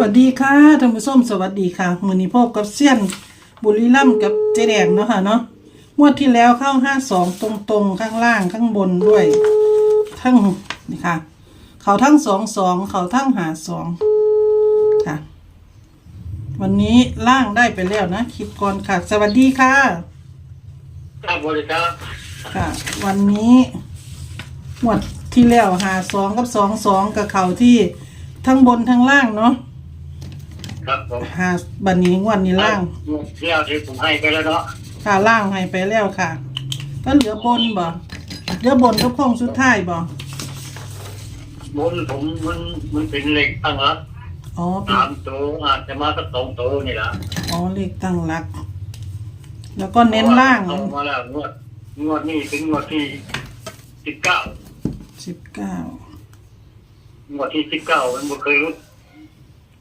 วัสดีค่ะท่านผู้ชมสวัสดีค่ะมือนี้พบกับเซียนบุรีรัมย์กับเจแดงเนาะค่ะเนาะงวดที่แล้วเข้าห้าสองตรงๆ ข้างล่างข้างบนด้วย ทั้งนี่ค่ะ เขาทั้งสองสองเขาทั้งหาสองค่ะ วันนี้ล่างได้ไปแล้วนะคลิปก่อนค่ะ สวัสดีค่ะ ครับบริการค่ะ วันนี้งวดที่แล้วหาสองกับสองสองกับเขาที่ทั้งบนทั้งล่างเนาะ ครับผมหาบันนี้งวดนี้ล่างเที่ยวที่ผมให้ไปแล้วเนาะค่ะล่างให้ไปแล้วค่ะก็เหลือบนบ่เหลือบนก็โค้งสุดท้ายบ่บนผมมันมันเป็นเหล็กตั้งรับอ๋อเป็นสามตัวอาจจะมาสักสองตัวนี่แหละอ๋อเลขตั้งหลัก แล้วก็เน้นล่างเอามาแล้วงวดงวดนี้ถึงงวดที่สิบเก้าสิบเก้างวดที่สิบเก้ามันไม่เคยรู้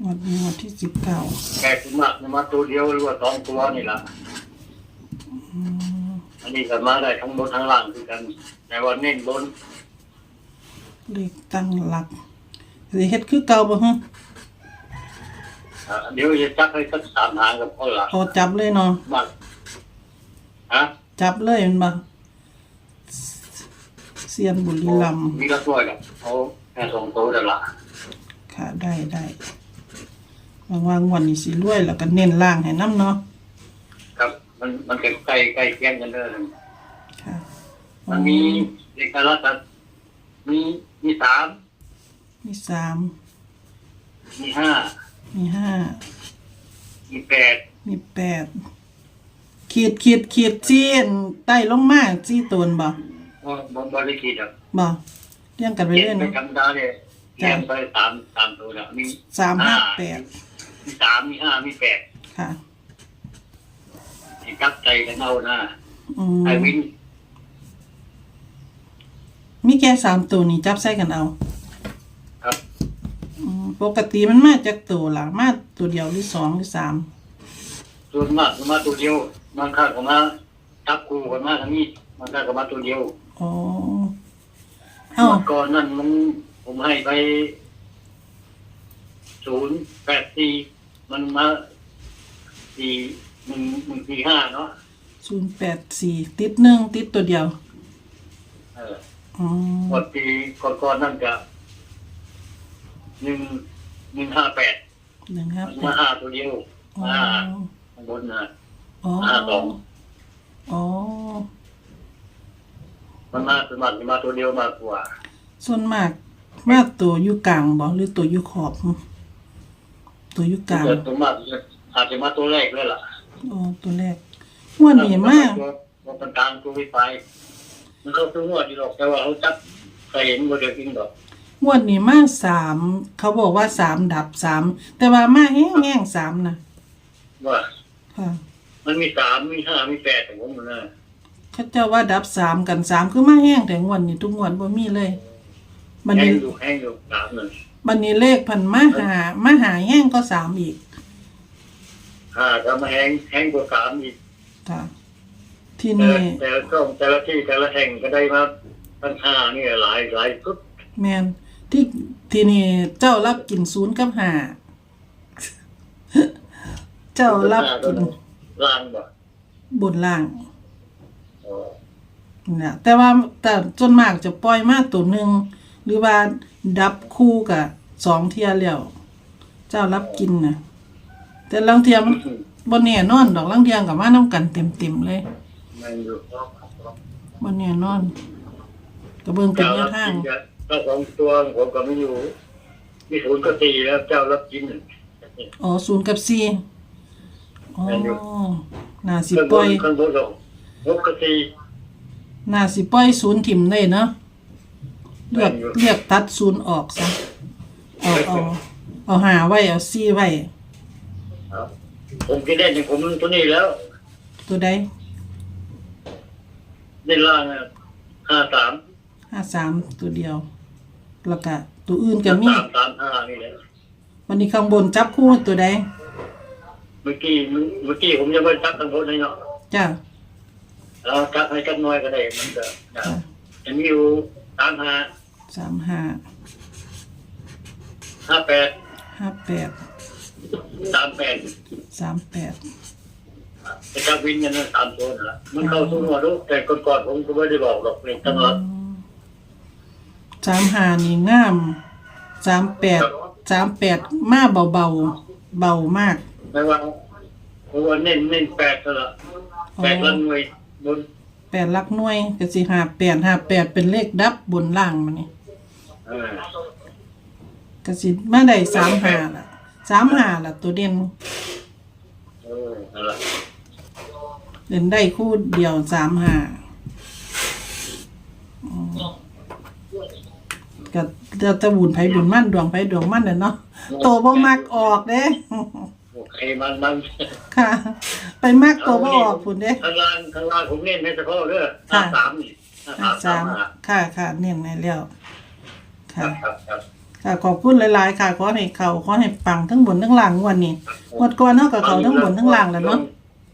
งวดนี้งวดที่สิบเก้าแค่ถึงมากมันมาตัวเดียวหรือว่าสองตัวนี่แหละอันนี้ก็มาได้ทั้งบนทั้งล่างคือกัน แต่ว่าเน้นบนเลขตั้งหลักสิเฮ็ดคือเก่าบ่ฮะอ่าเดี๋ยวจะจักให้สักสามหางกับพ่อละพอจับเลยเนาะบ้างฮะจับเลยแมันบ่เซียนบุรีรัมย์มีกระสวยกับเขาแค่สองตัวเดียวละค่ะได้ได้ วางวางวันนี้สิรวยแล้วก็เน้นล่างให้น้ำเนาะครับ มันมันใกล้ใกล้ใกล้เคียงกันเลยค่ะมันมีเอกลักษณ์ครับมีมีสามมีสามมีห้ามีห้ามีแปดมีแปดขีดขีดขีดจีนใต้ลงมาจีตนบ่บนบนบริกีดอะบ่เรียงกันไปเขียเรื่อนยไปเนาะธรรมดาเนี่ยเขียนไปสามสามตัวเนี่ยมีสามห้าแปด มีสามมีห้ามีแปดค่ะที่กักใจกันเอานะอืมไอวินมีแค่สามตัวนี่จับใส่กันเอาครับอืมปกติมันมาจากตัวหลังมาตัวเดียวหรือสองหรือสามส่วนมากมาตัวเดียวบางครั้งก็มาทับคู่กันมาทั้งนี้บางครั้งก็มาตัวเดียวอ๋อเอ้าเมื่อก่อนนั่นมันผมให้ไปศูนย์แปดสี่ มันมาสี่หนึ่งหนึ่งสี่ห้าเนาะศูนย์แปดสี่ติดหนึ่งติดตัวเดียวเอออ๋อหมดปีก่อนๆนั่นจะหนึ่งหนึ่งห้าแปดหนึ่งห้ามันแปมาดห้าตัวเดียวอ๋อห้าข้างบนนะอ๋อห้าสองอ๋อมันมาสมัครมาตัวเดียวมากกว่าส่วนมากมาตัวอยู่กลางบ่หรือตัวอยู่ขอบหึ ตัวอยู่กลางเกิดตัวมากอาจจะมาตัวแรกเลยล่ะอ๋อตัวแรกงวดนี้มากตัวตัวกลางตัววิไฟมันเข้าตัวงวดดีหรอกแต่ว่าเขาจับเคยเห็นโมเดลจริงหรอกงวดนี้มาสามเขาบอกว่าสามดับสามแต่ว่ามาแห้งแห้งๆสามนะว่าค่ะ มันมีสามมีห้ามีแปดแต่ผมมันนะเขาเจ้าว่าดับสามกันสามคือมาแห้งแต่งวดนี้ทุกงวดบ่มีเลยบันแห้นี้งอยู่แห้งอยู่สามหนึ่ง บันนี้เลขพันมาหามาหาแห้งก็สามอีกห้าถ้ามาแห้งแห้งกว่าสามอีกค่ะที่แต่นี่แต่ละช่องแต่ละที่แต่ละแห่งก็ได้มาตั้งห้านี่หลายหลายชุดแมนที่ที่นี่เจ้ารับกินศูนย์กับหาเจ้ารับกินล่างบ่บนล่างอ๋อเนี่ยแต่ว่าแต่จนมากจะปล่อยมาตัวหนึ่งหรือว่า ดับคู่กับสองเทียแล้ว เจ้ารับกินนะแต่ลังเทียมันบนเนี่ยนอนดอกลังเทียกับมาน้ำกันเต็มเต็มๆเลยมันอยู่บนเนี่ยนอนกระเบื้องเป็นเจ้าแนรัวบทาง กินจะเจ้าของตัวผมก็ไม่อยู่มีศูนย์ก็ตีแล้วเจ้ารับกินอ๋อศูนย์กับสี่อ๋อแม่นอยู่ น่าสิข้างปบล่อนยข้างบนเราหกก็ตีน่าสิปล่อยศูนย์ถิ่มได้เนาะ เลือกแม่นอยู่เลือกตัดศูนย์ออกซะเอาเอาเอาหาไว้เอาซี่ไว้ครับผมกินได้ในผมตัวนี้แล้ว ตัวใดได้ล่างห้าสามห้าสามตัวเดียว แล้วก็ตัวอื่นก็มีสามสามห้านี่แหละวันนี้ข้างบนจับคู่ตัวใดเมื่อกี้เมื่อกี้ผมยังไม่ทักทางบนเลยเนาะจ้าเราทักให้กันน้อยก็ได้มันจะค่ะจะมีอยู่สามห้า สามห้าห้าแปดห้าแปดสามแปดสามแปดเป็นการวินยันนั้นสามตัวนั่นแหละมันเข้าสู่หัวลูกแต่ก่อนๆผมก็ไม่ได้บอกหรอกนี่ตลอดสามหานี่งามสามแปดสามแปดมาเบาเบาๆเบามากไม่ว่าเพราะว่าเน้นเน้นแปดเท่านั้นแปดละหน่วยบนแปดหลักหน่วยก็สิหาแปดหาแปดเป็นเลขดับบนล่างมันนี่ เออก็สิมาได้สามหาล่ะสามหาล่ะ ตัวเด่นเออนั่นแหละเด่นได้คู่เดียวสามหาอืมก็จะจะบุญไผบุญมั่นดวงไผดวงมั่นน่ะเนาะโตบ่มักออกเด้ โอเคมันมันค่ะ ไปมักโตบ่ออกพุ่นเด้ ข้างล่างข้างล่างผมเน้นให้เฉพาะเด้อห้าสามนี่ห้าอะสามสามห้าค่ะค่ะเน้นในแล้ว ครัค่ะบครับครับค่ะขอบคุณหลายๆ ค่ะขอให้เขาขอให้ปังทั้งบนทั้งล่างงวันนี้งวดก่อนเนาะกับเขาทั้งบนทั้งล่างแล้วเนาะ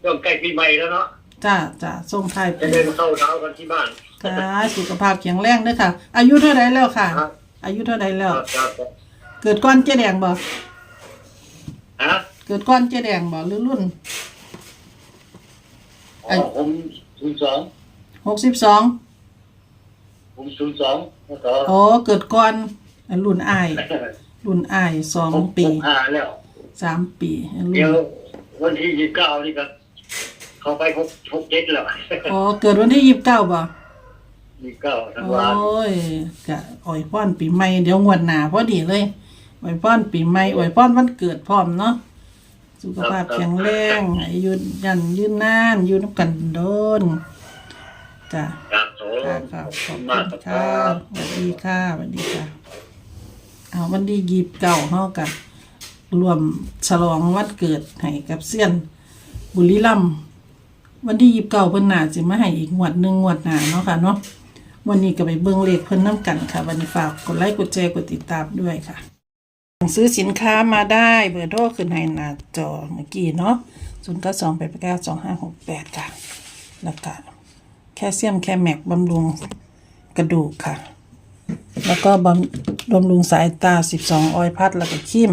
ช่วงใกล้ปีใหม่แล้วเนาะจ้าจ้าส่งท้ายจะปีเดินเข้าเท้ากันที่บ้านค่ะสุขภาพแข็งแรงเด้อค่ะ อายุเท่าไรแล้วค่ะครับอายุเท่าไรคแล้วรับครับครับเกิดก้อนเจ๊แดงบ่ฮะเกิดก้อนเจ๊แดงบ่หรือรุ่นอ๋อผมศูนย์สองหกสิบสอง ผมศูนย์สองแล้วก็อ๋อเกิดก้อนรุ่นอาย รุ่นอายสองผมปีผมหาแล้ว สามปีรุ่เดี๋ยนววันที่ยี่สิบเก้านี่ก็เข้าไปหกหกเจ็ดแล้วอ๋อเกิดวันที่ยี่สิบเก้าบ่ยี่สิบเก้าธันโอวา้ยกะอ่อยป้อนปีใหม่เดี๋ยวงวดหน้าพอดีเลยอ่อยป้อนปีใหม่อ่อยป้อนวันเกิดพร้อมเนาะสุขภาพแข็งแรงอายุยันยืนนานอยู่นำกันโดนจ้ะครับผม ค่ะค่ะขอบมากคุณคค่ะรับสวัสดีค่ะสวัสดีค่ะ เอาวันดียีบเก่าเฮากันรวมฉลองวันเกิดให้กับเซียน บุรีรัมย์วันที่ยีบเก่าเพิ่นน่าสิมาให้อีกงวดหนึ่งงวดหน้าเนาะค่ะเนาะวันนี้ก็ไปเบิ่งเลขเพิ่นน้ำกันค่ะ วันนี้ฝากกดไลค์กดแชร์กดติดตามด้วยค่ะ ซื้อสินค้ามาได้เบอร์โทรขึ้นให้หน้าจอเมื่อกี้เนาะศูนย์เก้าสองแปดเก้าสองห้าหกแปดค่ะแล้วก็แค ลเซียมแคแม็กบำรุงกระดูกค่ะ แล้วก็บำบำรุงสายตา 12 ออยพัดแล้วก็ครีม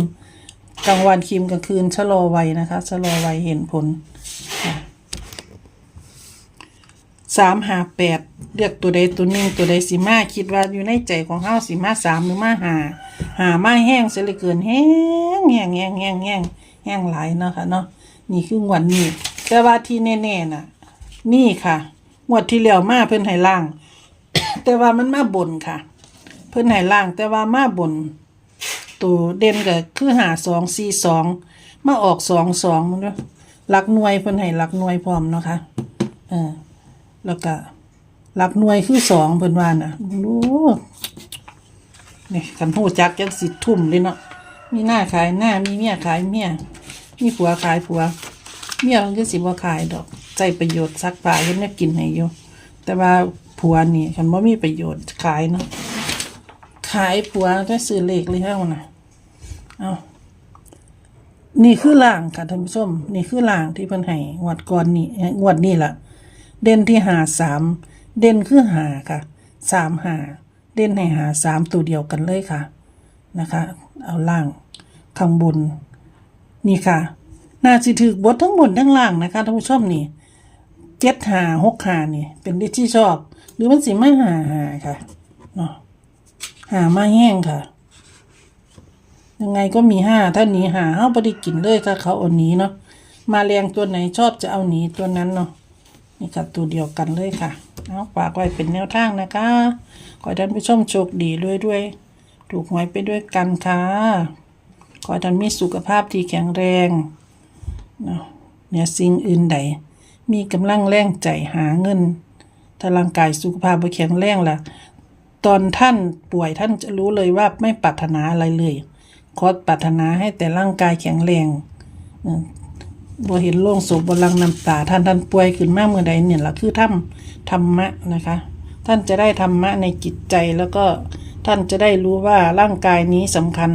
กลางวันครีมกลางคืนชะลอวัยนะคะชะลอวัยเห็นผลค่ะสามหาแปดเลือกตัวใดตัวหนึ่งตัวใดสีมาคิดว่าอยู่ในใจของเฮาสีมาสามหรือมาหาหามาแห้งเสียเหลือเกินแห้งแห้งแห้งแห้งแห้งแห้งหลายเนาะค่ะเนาะนี่คืองวดนี้แต่ว่าที่แน่ๆน่ะ นี่ค่ะ งวดที่แล้วมาเพิ่นให้ล่าง แต่ว่ามันมาบนค่ะ เพิ่นให้ล่าง แต่ว่ามาบน ตัวเด่นก็คือหาสองสี่สองมาออกสองสองเนาะหลักหน่วยเพิ่นให้หลักหน่วยพร้อมเนาะค่ะเออแล้วก็หลักหน่วยคือสองเพิ่นว่าน่ะดูนี่คันหูจักจังสิทุ่มเลยเนาะมีหน้าขายหน้ามีเมียขายเมียมีผัวขายผัว เมียมันคือสิบ่ขายดอก ใจประโยชน์ซักผ้าเฮ็ดแนวกินให้อยู่แต่ว่าผัวนี่คันบ่มีประโยชน์ขายเนาะขายผัวก็ซื้อเลขเลยเฮานะเอานี่คือล่างค่ะท่านผู้ชมนี่คือล่างที่เพิ่นให้งวดก่อนนี่งวดนี้ล่ะ เด่นที่หาสามเด่นคือหาค่ะสามหาเด่นให้หาสามตัวเดียวกันเลยค่ะนะคะ เอาล่างข้างบน นี่ค่ะ น่าสิถือบททั้งบนทั้งล่างนะคะท่านผู้ชมนี่ เจ็ดหาหกหานี่ เป็นเลขที่ชอบ หรือมันสิไม่หาหาค่ะเนาะหามาแห้งค่ะ ยังไงก็มีห้าถ้าหนีหาเฮาบ่ได้กินเลยถ้าเขาเอาหนีเนาะมาแรงตัวไหนชอบจะเอาหนีตัวนั้นเนาะนี่ค่ะตัวเดียวกันเลยค่ะเอาฝากไว้เป็นแนวทางนะคะ ขอให้ท่านผู้ชมโชคดีด้วยด้วย ถูกหวยไปด้วยกันค่ะ ขอให้ท่านมีสุขภาพที่แข็งแรงเนาะเนี่ยสิ่งอื่นใด มีกำลังแรงใจหาเงินถ้าร่างกายสุขภาพบ่แข็งแรงล่ะ ตอนท่านป่วยท่านจะรู้เลยว่าไม่ปรารถนาอะไรเลยขอปรารถนาให้แต่ร่างกายแข็งแรงบ่เห็นโล่งศพบลังน้ำตา ท่านท่านป่วยขึ้นมากเมื่อใดเนี่ยละคือทำธรรมะนะคะ ท่านจะได้ธรรมะในจิตใจแล้วก็ท่านจะได้รู้ว่าร่างกายนี้สำคัญ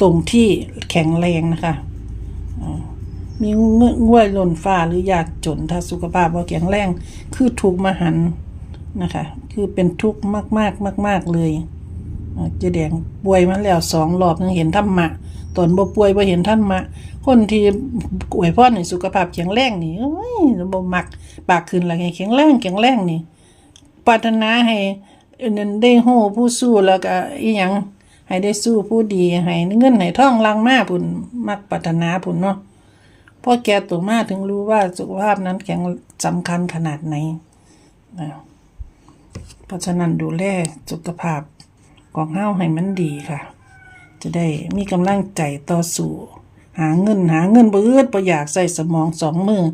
ตรงที่แข็งแรงนะคะ มีเงื่อนง่วยหล่นฟ้าหรือยากจนถ้าสุขภาพบ่แข็งแรงคือถูกมหันนะคะ คือเป็นทุกข์มากๆมากๆเลยเอ่อเจแดงป่วยมาแล้วสองรอบยังเห็นธรรมะตอนบ่ป่วยบ่เห็นท่านมาคนที่อวยพรให้สุขภาพแข็งแรงนี่เอ้ยบ่มักปากขึ้นและให้แข็งแรงแข็งแรงนี่ปรารถนาให้นนั้นได้โหผู้สู้แล้วก็อีหยังให้ได้สู้ผู้ดีให้เงินให้ท่องลังมาพุ่นมักปรารถนาพุ่นเนาะ พอแกตัวมาถึงรู้ว่าสุขภาพนั้นแข็งสำคัญขนาดไหนนะเพราะฉะนั้นดูแลสุขภาพของเฮาให้มันดีค่ะ จะได้มีกำลังใจต่อสู้หาเงินหาเงินเบื่อืดบ่อยากใส่สมองสองมือ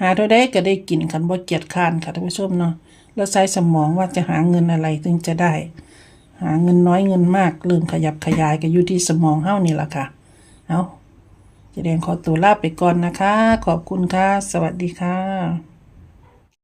หาเท่าใดก็ได้กินคันบ่เกียจคานค่ะท่านผู้ชมเนาะแล้วใช้สมองว่าจะหาเงินอะไรถึงจะได้ หาเงินน้อยเงินมากลืมขยับขยายก็อยู่ที่สมองเฮานี่ละค่ะ เอา จะเรียนขอตัวลาไปก่อนนะคะ ขอบคุณค่ะ สวัสดีค่ะ